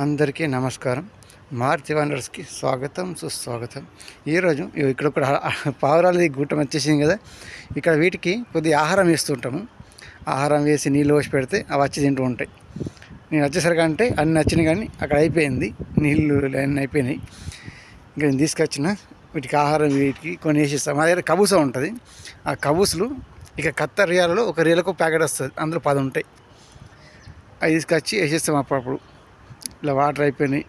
అందరికీ నమస్కారం. మారుతి వండర్స్కి స్వాగతం సుస్వాగతం. ఈరోజు ఇగో ఇక్కడ కూడా పావురాలది గుట్టం వచ్చేసింది కదా. ఇక్కడ వీటికి కొద్దిగా ఆహారం వేస్తుంటాము. ఆహారం వేసి నీళ్ళు పోసి పెడితే అవి వచ్చి తింటూ ఉంటాయి. నేను వచ్చేసరికి అంటే అన్ని వచ్చినాయి కానీ అక్కడ అయిపోయింది. నీళ్ళు అన్నీ అయిపోయినాయి. ఇంకా నేను తీసుకొచ్చిన వీటికి ఆహారం వీటికి కొన్ని వేసిస్తాం మా దగ్గర కబూస ఉంటుంది. ఆ కబూసులు ఇక కత్త రియాలలో ఒక రియలకు ప్యాకెట్ వస్తుంది. అందులో పది ఉంటాయి. అవి తీసుకొచ్చి వేసేస్తాం అప్పుడప్పుడు. ఇలా వాటర్ అయిపోయినాయి.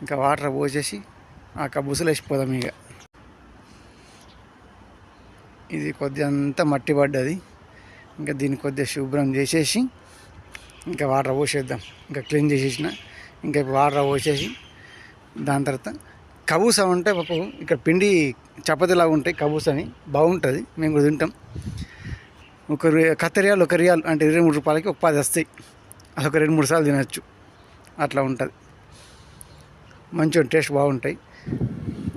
ఇంకా వాటర్ పోసేసి ఆ కబుసలు వేసిపోదాం ఇక. ఇది కొద్దిగా అంతా మట్టి పడ్డది. ఇంకా దీన్ని కొద్దిగా శుభ్రం చేసేసి ఇంకా వాటర్ పోసేద్దాం. ఇంకా క్లీన్ చేసేసిన. ఇంకా వాటర్ పోసేసి దాని తర్వాత కబూస ఉంటే ఒక ఇక్కడ పిండి చపాతీలాగా ఉంటాయి కబూస అని బాగుంటుంది. మేము కూడా తింటాం. ఒక రి- ఒక రియాలు అంటే ఇరవై మూడు రూపాయలకి ఒక పది వస్తాయి. అది ఒక రెండు మూడు సార్లు తినచ్చు. అట్లా ఉంటుంది. మంచిగా టేస్ట్ బాగుంటాయి.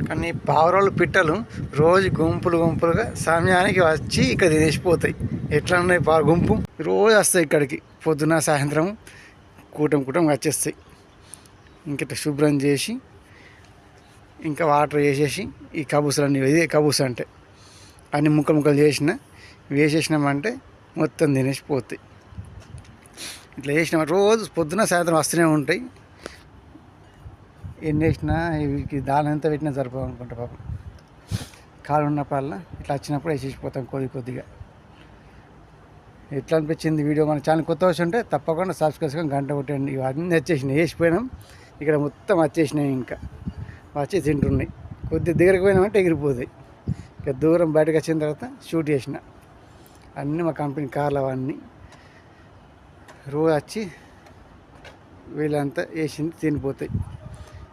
కానీ పావురాలు పిట్టలు రోజు గుంపులు గుంపులుగా సమయానికి వచ్చి ఇక్కడ తినేసిపోతాయి ఎట్లా ఉన్నాయి పా గుంపు రోజు వస్తాయి ఇక్కడికి. పొద్దున సాయంత్రం కూటం కూటం వచ్చేస్తాయి. ఇంక శుభ్రం చేసి ఇంకా వాటర్ వేసేసి ఈ కబూసలన్నీ ఇది కబూస అంటే. అన్ని ముక్కలు ముక్కలు చేసిన వేసేసినామంటే మొత్తం తినేసిపోతాయి. ఇట్లా వేసిన రోజు పొద్దున సాయంత్రం వస్తూనే ఉంటాయి. ఎన్ని వేసినా వీటికి దాని ఎంత పెట్టినా సరిపోదు అనుకుంటా పాపం. కాలు ఉన్నప్పుడల్లా ఇట్లా వచ్చినప్పుడు వేసేసిపోతాం కొద్ది కొద్దిగా. ఎట్లా అనిపించింది వీడియో? మన ఛానల్ కొత్త వచ్చి ఉంటే తప్పకుండా సబ్స్క్రైబ్ చేసుకొని గంట కొట్టండి. ఇవన్నీ వచ్చేసినాయి. వేసిపోయినాం. ఇక్కడ మొత్తం వచ్చేసినాయి ఇంకా. వచ్చి తింటున్నాయి. కొద్ది దగ్గరికి పోయినామంటే ఎగిరిపోతాయి. ఇక దూరం బయటకు వచ్చిన తర్వాత షూట్ చేసిన. అన్నీ మా కంపెనీ కార్లు అవన్నీ. రో వచ్చి వీళ్ళంతా వేసింది తినిపోతాయి.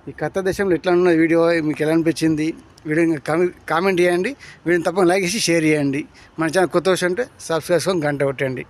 ఈ కొత్త దేశంలో ఎట్లా ఉన్న వీడియో మీకు ఎలా అనిపించింది? వీడియో కామె- కామెంట్ చేయండి. వీడియోని తప్పకుండా లైక్ చేసి షేర్ చేయండి. మన ఛానల్ కొత్త వచ్చి ఉంటే సబ్స్క్రైబ్ చేసుకొని గంట కొట్టండి.